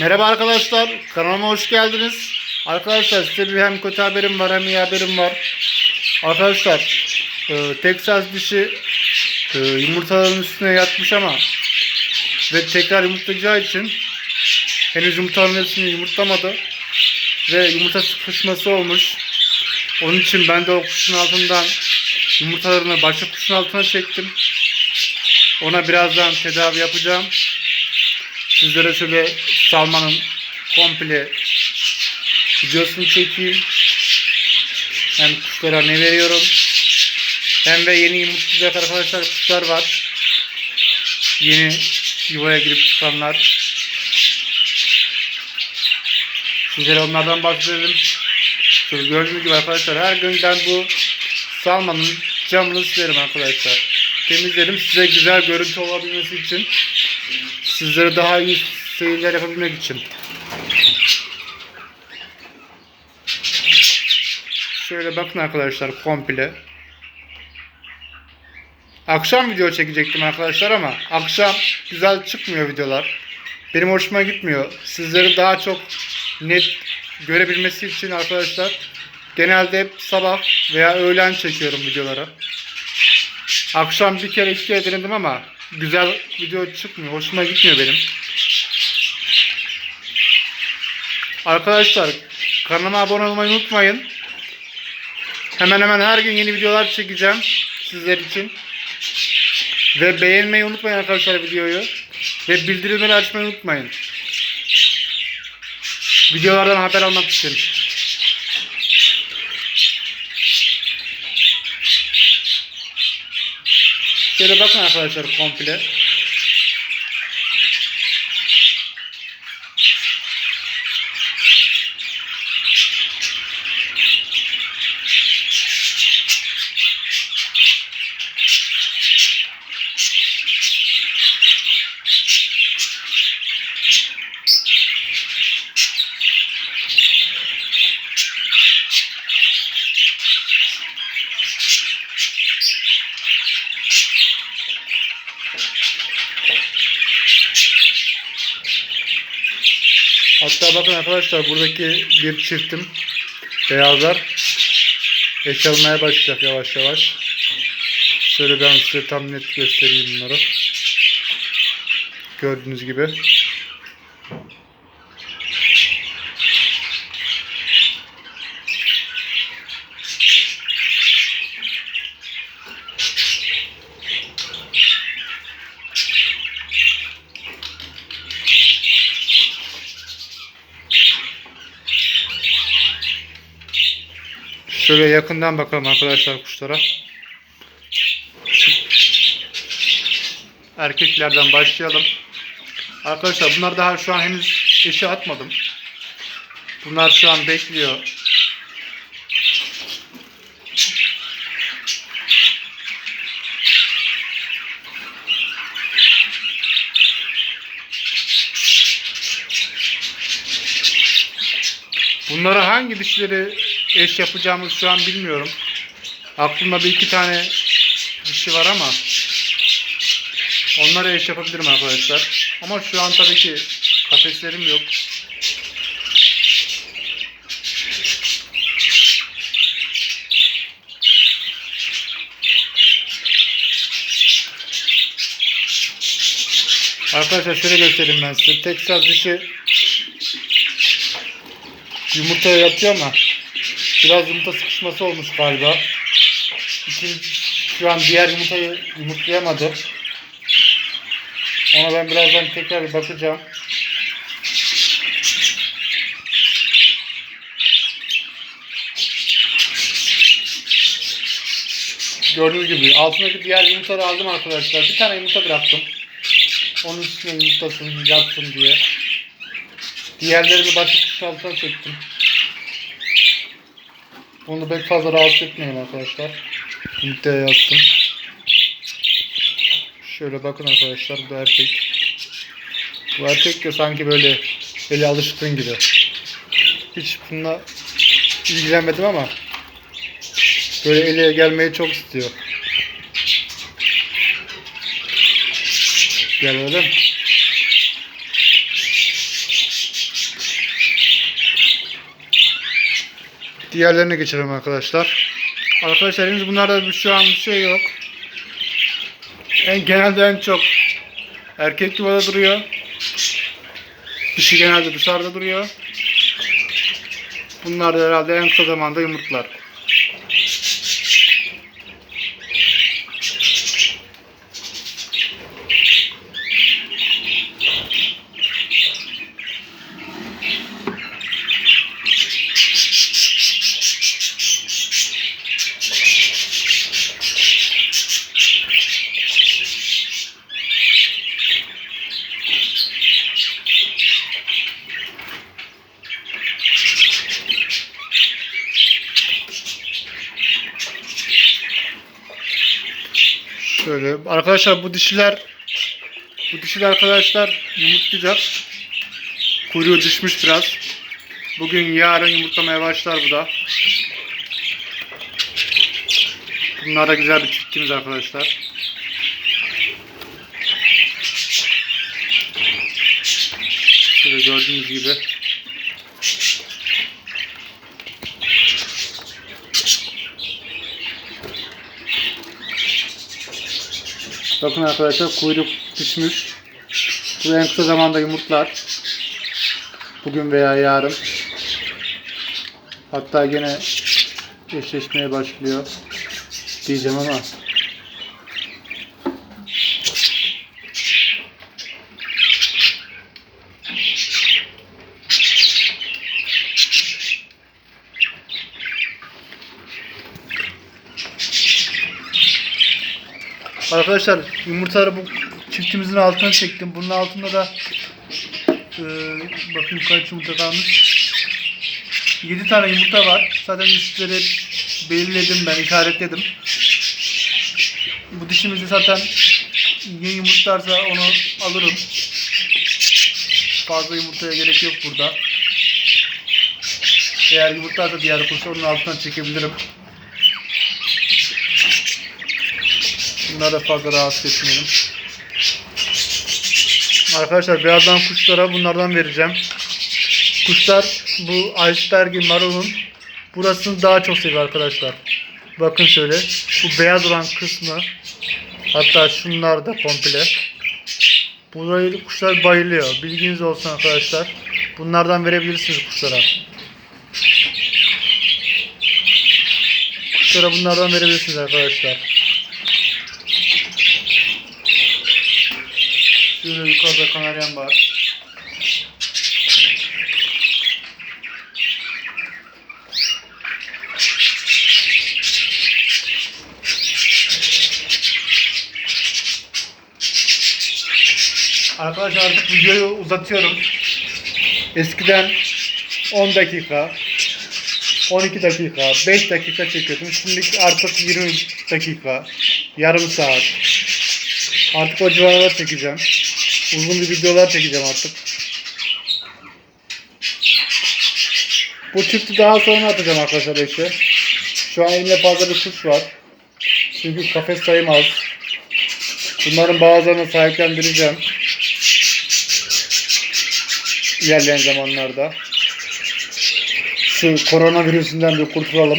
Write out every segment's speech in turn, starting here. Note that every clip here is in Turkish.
Merhaba arkadaşlar, kanalıma hoş geldiniz. Arkadaşlar size bir hem kötü haberim var hem iyi haberim var. Arkadaşlar, e, Texas dişi e, yumurtaların üstüne yatmış ama ve tekrar yumurtlayacağı için henüz yumurtaların hepsini yumurtlamadı ve yumurta sıkışması olmuş. Onun için ben de o kuşun altından yumurtalarını başka kuşun altına çektim. Ona birazdan tedavi yapacağım. Sizlere şöyle salmanın komple videosunu çekeyim. Hem kuşlara ne veriyorum. Hem de yeni yumurtlayacak arkadaşlar kuşlar var. Yeni yuvaya girip çıkanlar. Sizlere onlardan bahsedelim. Şöyle gördüğünüz gibi arkadaşlar her gün ben bu salmanın camını silerim arkadaşlar. Temizlerim size güzel görüntü olabilmesi için. Sizlere daha iyi seyirler yapabilmek için. Şöyle bakın arkadaşlar komple. Akşam video çekecektim arkadaşlar ama akşam güzel çıkmıyor videolar. Benim hoşuma gitmiyor. Sizleri daha çok net görebilmesi için arkadaşlar genelde hep sabah veya öğlen çekiyorum videoları. Akşam bir kere iki kere denedim ama güzel video çıkmıyor. Hoşuma gitmiyor benim. Arkadaşlar kanalıma abone olmayı unutmayın. Hemen hemen her gün yeni videolar çekeceğim sizler için. Ve beğenmeyi unutmayın arkadaşlar videoyu. Ve bildirimleri açmayı unutmayın. Videolardan haber almak için. Şöyle bakın arkadaşlar komple. Hatta bakın arkadaşlar buradaki bir çiftim beyazlar eş almaya başlayacak yavaş yavaş. Şöyle ben size tam net göstereyim bunları. Gördüğünüz gibi. Şöyle yakından bakalım arkadaşlar kuşlara. Erkeklerden başlayalım. Arkadaşlar bunlar daha şu an henüz eşi atmadım. Bunlar şu an bekliyor. Bunlara hangi dişleri eş yapacağımız şu an bilmiyorum. Aklımda bir iki tane dişi var ama onlara eş yapabilirim arkadaşlar. Ama şu an tabii ki kafeslerim yok. Arkadaşlar şöyle göstereyim ben size. Texas dişi yumurtaya yatıyor ama biraz yumurta sıkışması olmuş galiba. İkinci, şu an diğer yumurtayı yumurtlayamadı. Ona ben birazdan tekrar bakacağım. Gördüğünüz gibi altındaki diğer yumurtaları aldım arkadaşlar. Bir tane yumurta bıraktım. Onun üstüne yumurtasın, yatsın diye. Diğerlerini başka kuş altına çektim. Onu pek fazla rahatsız etmeyin arkadaşlar. Yumurtaya yattım. Şöyle bakın arkadaşlar bu erkek. Bu erkek de sanki böyle eli alışkın gibi. Hiç bununla ilgilenmedim ama böyle ele gelmeyi çok istiyor. Gel oğlum. Diğerlerine geçelim arkadaşlar. Arkadaşlar henüz bunlarda bir- şu an bir şey yok. En genelde en çok erkek yuvada duruyor. Dişi genelde dışarıda duruyor. Bunlar da herhalde en kısa zamanda yumurtlar. Şöyle arkadaşlar bu dişiler bu dişiler arkadaşlar yumurtlayacak. Kuyruğu düşmüş biraz. Bugün yarın yumurtlamaya başlar bu da. Bunlar da güzel bir çiftimiz arkadaşlar. Şöyle gördüğünüz gibi. Bakın arkadaşlar kuyruk düşmüş. Bu en kısa zamanda yumurtlar. Bugün veya yarın. Hatta gene eşleşmeye başlıyor. Diyeceğim ama. Arkadaşlar yumurtaları bu çiftimizin altına çektim. Bunun altında da e, bakayım kaç yumurta kalmış. 7 tane yumurta var. Zaten üstleri belirledim ben, işaretledim. Bu dişimizi zaten ne yumurtlarsa onu alırım. Fazla yumurtaya gerek yok burada. Eğer yumurtlarsa diğer kursa onun altından çekebilirim. Bunları da fazla rahatsız etmeyelim. Arkadaşlar birazdan kuşlara bunlardan vereceğim. Kuşlar bu iceberg'in marulun burasını daha çok seviyor arkadaşlar. Bakın şöyle. Bu beyaz olan kısmı hatta şunlar da komple. Burayı kuşlar bayılıyor. Bilginiz olsun arkadaşlar. Bunlardan verebilirsiniz kuşlara. Kuşlara bunlardan verebilirsiniz arkadaşlar. Şöyle yukarıda kanaryam var. Arkadaşlar artık videoyu uzatıyorum. Eskiden 10 dakika, 12 dakika, 5 dakika çekiyordum. Şimdi artık 20 dakika, yarım saat. Artık o civarlara çekeceğim. Uzun bir videolar çekeceğim artık. Bu çifti daha sonra atacağım arkadaşlar işte. Şu an elimde fazla bir kuş var. Çünkü kafes sayım az. Bunların bazılarını sahiplendireceğim. İlerleyen zamanlarda. Şu koronavirüsünden bir kurtulalım.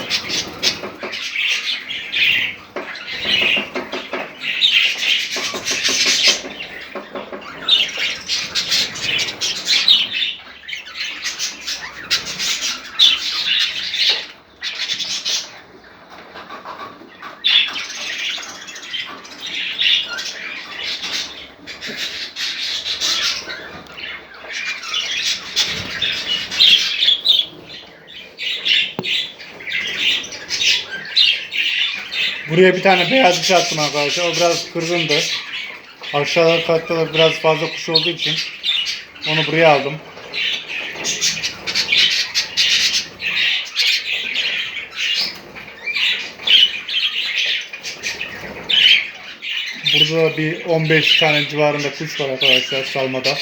Buraya bir tane beyaz diş attım arkadaşlar. O biraz kırgındı. Aşağıda katta da biraz fazla kuş olduğu için onu buraya aldım. Burada bir 15 tane civarında kuş var arkadaşlar salmada.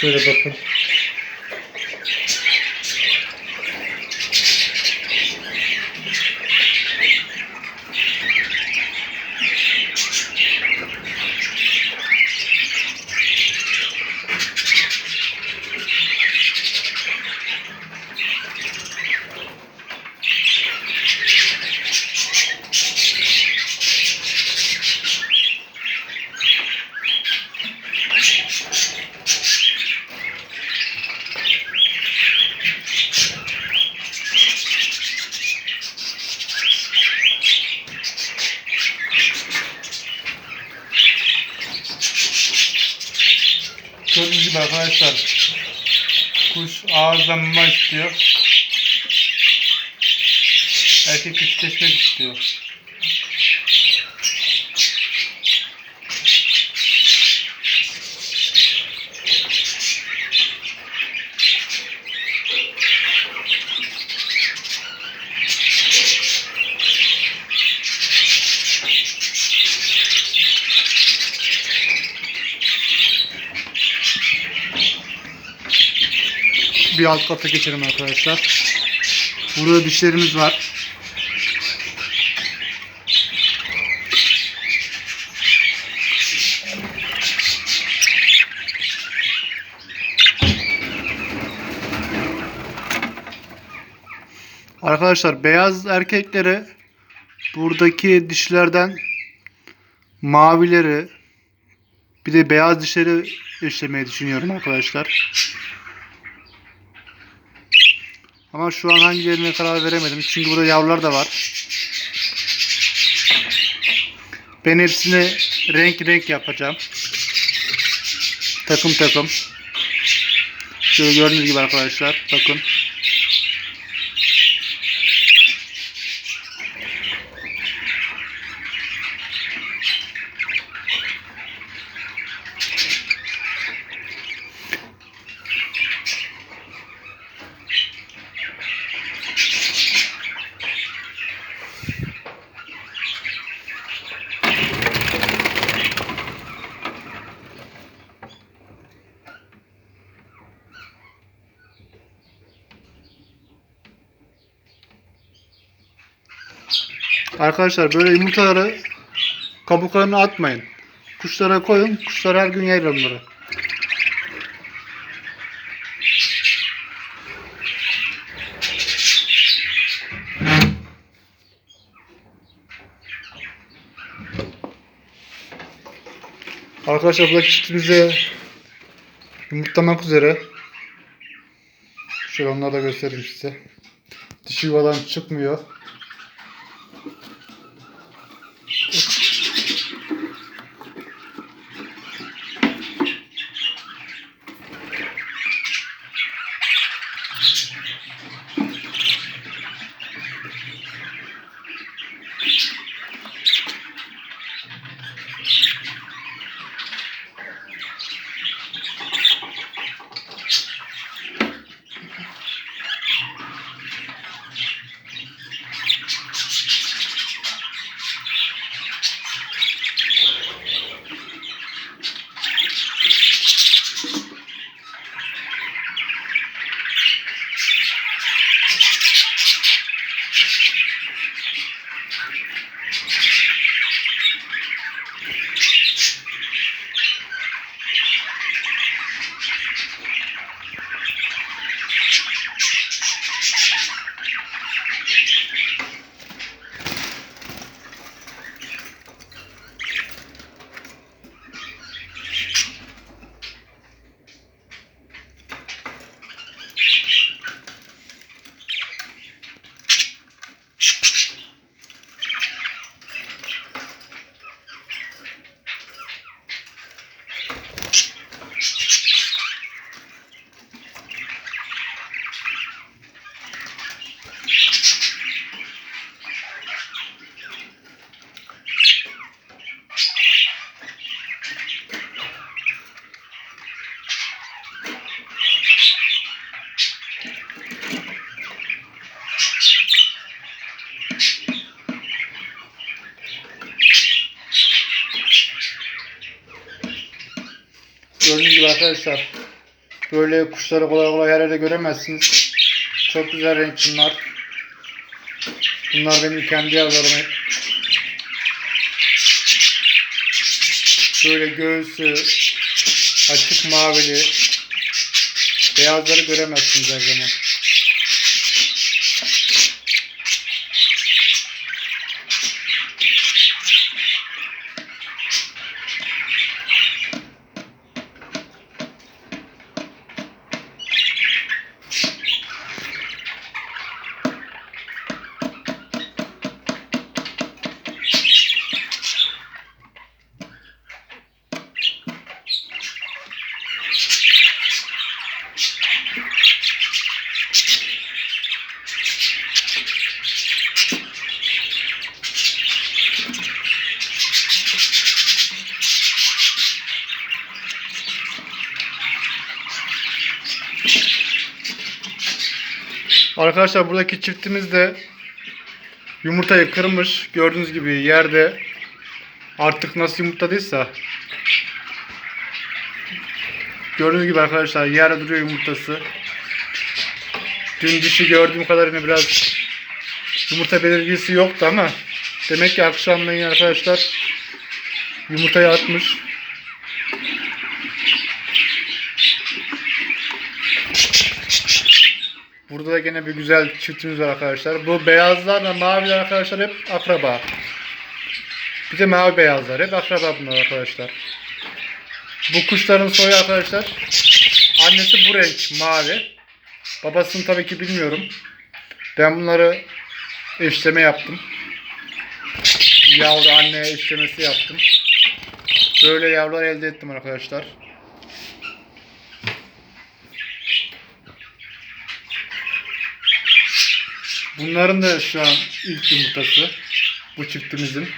Şöyle bakın. Gördüğünüz gibi arkadaşlar mama istiyor. Erkek istiyor. Bir alt kata geçelim arkadaşlar. Burada dişlerimiz var. Arkadaşlar beyaz erkekleri buradaki dişlerden mavileri bir de beyaz dişleri işlemeyi düşünüyorum arkadaşlar. Ama şu an hangilerine karar veremedim. Çünkü burada yavrular da var. Ben hepsini renk renk yapacağım. Takım takım. Şöyle gördüğünüz gibi arkadaşlar. Bakın. Arkadaşlar böyle yumurtaları kabuklarını atmayın. Kuşlara koyun. Kuşlar her gün yer onları. Arkadaşlar buradaki çiftimizi yumurtlamak üzere. Şöyle onları da göstereyim size. Dişi yuvadan çıkmıyor. Arkadaşlar. Böyle kuşları kolay kolay her yerde göremezsiniz. Çok güzel renk bunlar. Bunlar benim kendi yavrularım hep. Böyle göğsü açık mavili. Beyazları göremezsiniz her zaman. Arkadaşlar buradaki çiftimiz de yumurtayı kırmış. Gördüğünüz gibi yerde artık nasıl yumurtladıysa Gördüğünüz gibi arkadaşlar yerde duruyor yumurtası. Dün dişi gördüğüm kadarıyla biraz yumurta belirgisi yoktu ama demek ki akşamleyin arkadaşlar yumurtayı atmış. Burada da gene bir güzel çiftimiz var arkadaşlar. Bu beyazlarla maviler arkadaşlar hep akraba. Bir de mavi beyazlar hep akraba bunlar arkadaşlar. Bu kuşların soyu arkadaşlar. Annesi bu renk mavi. Babasını tabii ki bilmiyorum. Ben bunları eşleme yaptım. Yavru anne eşlemesi yaptım. Böyle yavrular elde ettim arkadaşlar. Bunların da şu an ilk yumurtası. Bu çiftimizin.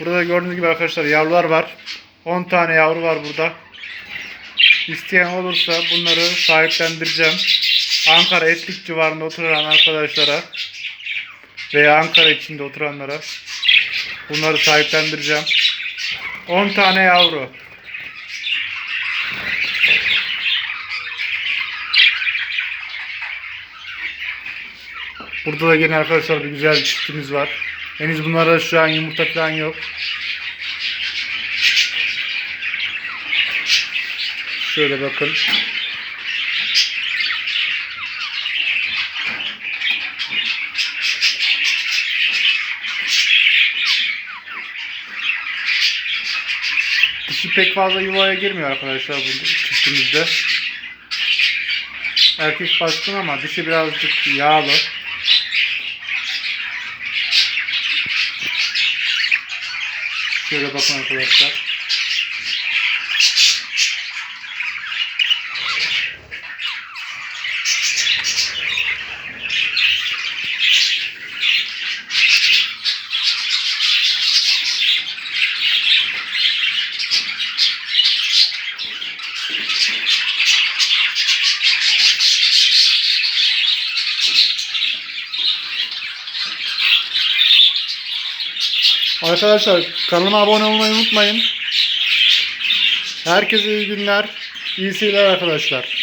Burada gördüğünüz gibi arkadaşlar yavrular var. 10 tane yavru var burada. İsteyen olursa bunları sahiplendireceğim. Ankara Etlik civarında oturan arkadaşlara veya Ankara içinde oturanlara bunları sahiplendireceğim. 10 tane yavru. Burada da yine arkadaşlar bir güzel çiftimiz var. Henüz bunlarda şu an yumurta falan yok. Şöyle bakın. Dişi pek fazla yuvaya girmiyor arkadaşlar bu çiftimizde. Erkek baskın ama dişi birazcık yağlı. Şöyle bakın arkadaşlar. Arkadaşlar kanalıma abone olmayı unutmayın. Herkese iyi günler. İyi seyirler arkadaşlar.